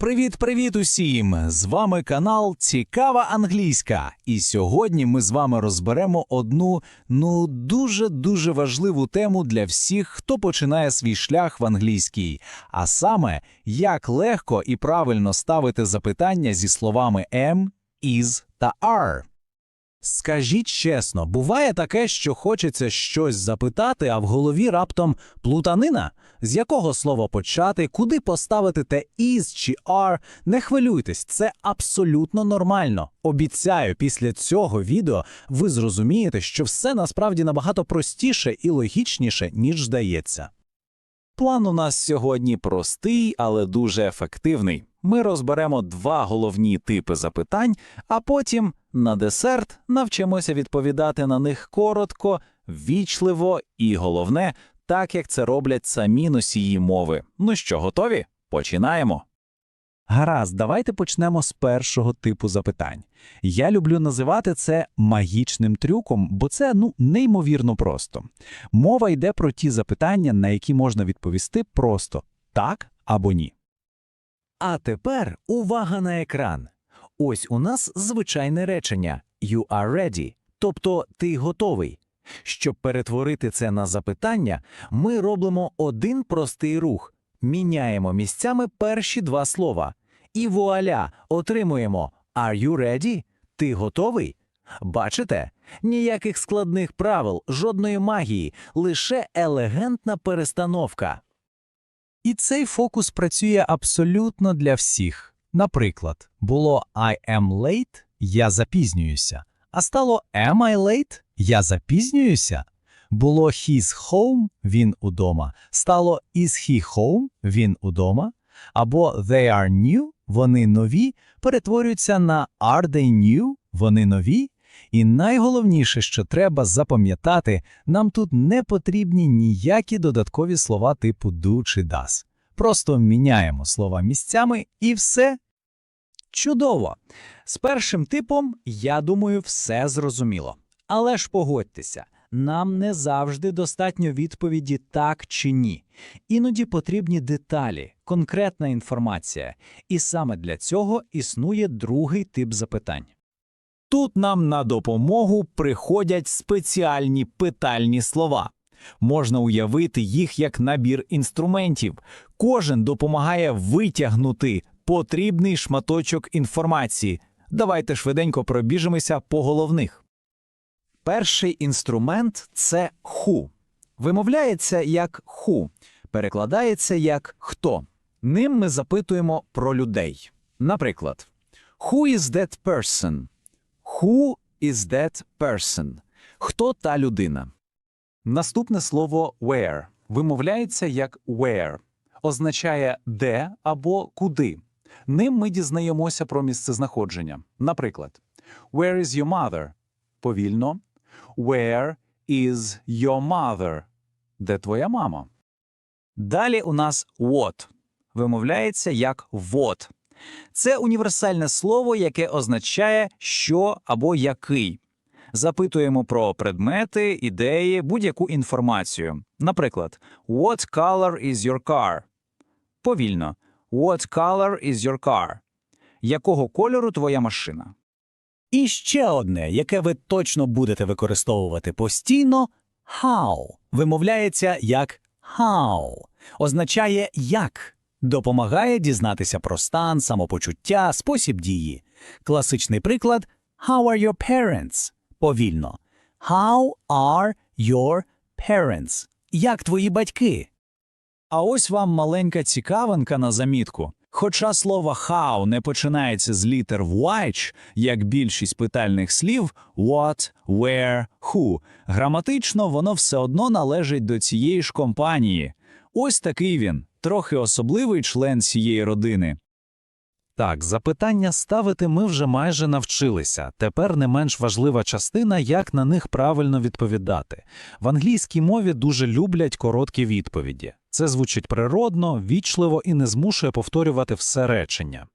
Привіт-привіт усім! З вами канал Цікава Англійська. І сьогодні ми з вами розберемо одну ну дуже дуже важливу тему для всіх, хто починає свій шлях в англійській. А саме, як легко і правильно ставити запитання зі словами am, is та are. Скажіть чесно, буває таке, що хочеться щось запитати, а в голові раптом плутанина? З якого слова почати, куди поставити те is чи are? Не хвилюйтесь, це абсолютно нормально. Обіцяю, після цього відео ви зрозумієте, що все насправді набагато простіше і логічніше, ніж здається. План у нас сьогодні простий, але дуже ефективний. Ми розберемо два головні типи запитань, а потім на десерт навчимося відповідати на них коротко, ввічливо і головне, так як це роблять самі носії мови. Ну що, готові? Починаємо. Гаразд, давайте почнемо з першого типу запитань. Я люблю називати це магічним трюком, бо це ну неймовірно просто. Мова йде про ті запитання, на які можна відповісти просто так або ні. А тепер увага на екран. Ось у нас звичайне речення «You are ready», тобто «ти готовий». Щоб перетворити це на запитання, ми робимо один простий рух, міняємо місцями перші два слова. І вуаля, отримуємо «Are you ready?» «Ти готовий?» Бачите? Ніяких складних правил, жодної магії, лише елегантна перестановка. І цей фокус працює абсолютно для всіх. Наприклад, було I am late – я запізнююся, а стало Am I late – я запізнююся. Було he's home – він удома, стало is he home – він удома, або they are new – вони нові, перетворюються на are they new – вони нові. І найголовніше, що треба запам'ятати, нам тут не потрібні ніякі додаткові слова типу do чи does. Просто міняємо слова місцями і все. Чудово! З першим типом, я думаю, все зрозуміло. Але ж погодьтеся, нам не завжди достатньо відповіді так чи ні. Іноді потрібні деталі, конкретна інформація. І саме для цього існує другий тип запитань. Тут нам на допомогу приходять спеціальні питальні слова. Можна уявити їх як набір інструментів. Кожен допомагає витягнути потрібний шматочок інформації. Давайте швиденько пробіжимося по головних. Перший інструмент це ху. Вимовляється як ху, перекладається як хто. Ним ми запитуємо про людей. Наприклад, Who is that person? Who is that person? Хто та людина? Наступне слово where вимовляється як where, означає де або куди. Ним ми дізнаємося про місцезнаходження. Наприклад, Where is your mother? Повільно. Where is your mother? Де твоя мама? Далі у нас what вимовляється як what. Це універсальне слово, яке означає що або який. Запитуємо про предмети, ідеї, будь-яку інформацію. Наприклад, What color is your car? Повільно. What color is your car? Якого кольору твоя машина? І ще одне, яке ви точно будете використовувати постійно how. Вимовляється як how. Означає як. Допомагає дізнатися про стан, самопочуття, спосіб дії. Класичний приклад How are your parents? Повільно. How are your parents? Як твої батьки? А ось вам маленька цікавинка на замітку. Хоча слово how не починається з літер which, як більшість питальних слів what, where, who, граматично воно все одно належить до цієї ж компанії. Ось такий він, трохи особливий член цієї родини. Так, запитання ставити ми вже майже навчилися. Тепер не менш важлива частина, як на них правильно відповідати. В англійській мові дуже люблять короткі відповіді. Це звучить природно, вічливо і не змушує повторювати все речення.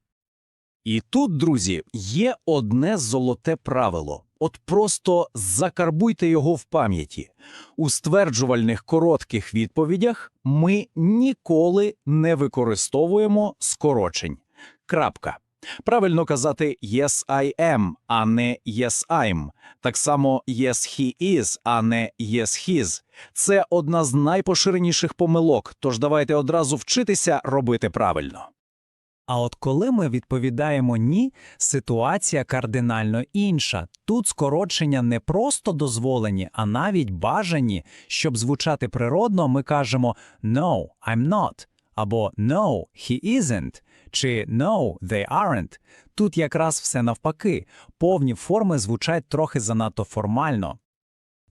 І тут, друзі, є одне золоте правило. От просто закарбуйте його в пам'яті. У стверджувальних коротких відповідях ми ніколи не використовуємо скорочень. Крапка. Правильно казати «yes, I am», а не «yes, I'm». Так само «yes, he is», а не «yes, his». Це одна з найпоширеніших помилок, тож давайте одразу вчитися робити правильно. А от коли ми відповідаємо ні, ситуація кардинально інша. Тут скорочення не просто дозволені, а навіть бажані. Щоб звучати природно, ми кажемо «No, I'm not» або «No, he isn't» чи «No, they aren't». Тут якраз все навпаки. Повні форми звучать трохи занадто формально.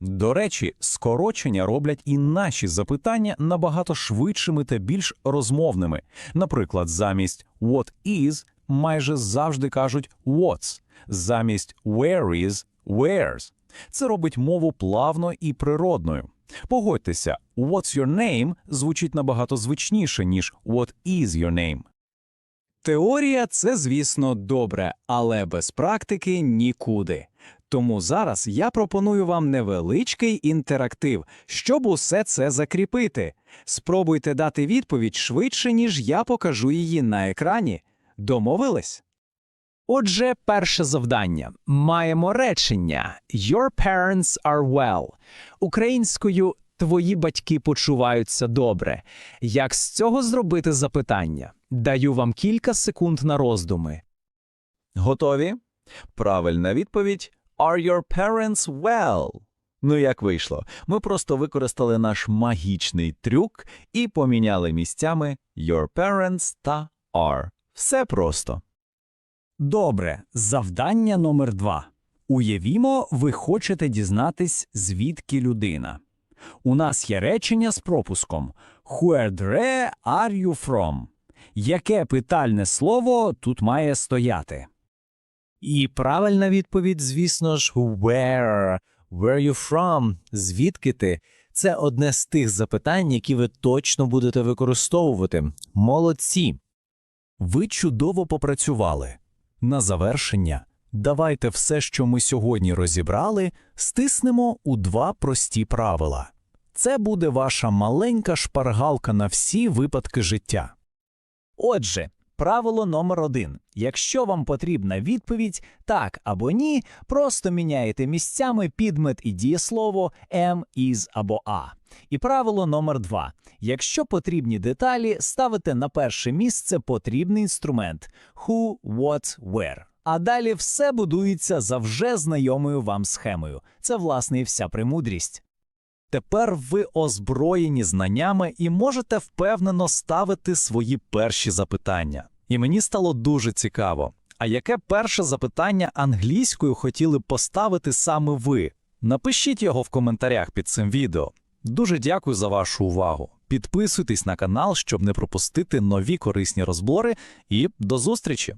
До речі, скорочення роблять і наші запитання набагато швидшими та більш розмовними. Наприклад, замість «what is» майже завжди кажуть «what's», замість «where is» – «where's». Це робить мову плавно і природною. Погодьтеся, «what's your name» звучить набагато звичніше, ніж «what is your name». Теорія це, звісно, добре, але без практики нікуди. Тому зараз я пропоную вам невеличкий інтерактив, щоб усе це закріпити. Спробуйте дати відповідь швидше, ніж я покажу її на екрані. Домовились? Отже, перше завдання. Маємо речення Your parents are well. Українською Твої батьки почуваються добре. Як з цього зробити запитання? Даю вам кілька секунд на роздуми. Готові? Правильна відповідь Are your parents well? Ну, як вийшло? Ми просто використали наш магічний трюк і поміняли місцями your parents та are. Все просто. Добре, завдання номер два. Уявімо, ви хочете дізнатись, звідки людина. У нас є речення з пропуском Where are you from? Яке питальне слово тут має стояти? І правильна відповідь, звісно ж, where. Where you from? Звідки ти? Це одне з тих запитань, які ви точно будете використовувати. Молодці! Ви чудово попрацювали. На завершення давайте все, що ми сьогодні розібрали, стиснемо у два прості правила. Це буде ваша маленька шпаргалка на всі випадки життя. Отже, правило номер один. Якщо вам потрібна відповідь так або ні, просто міняєте місцями підмет і дієслово am, is або a. І правило номер два. Якщо потрібні деталі, ставите на перше місце потрібний інструмент who, what, where. А далі все будується за вже знайомою вам схемою. Це, власне, і вся премудрість. Тепер ви озброєні знаннями і можете впевнено ставити свої перші запитання. І мені стало дуже цікаво. А яке перше запитання англійською хотіли б поставити саме ви? Напишіть його в коментарях під цим відео. Дуже дякую за вашу увагу. Підписуйтесь на канал, щоб не пропустити нові корисні розбори, і до зустрічі!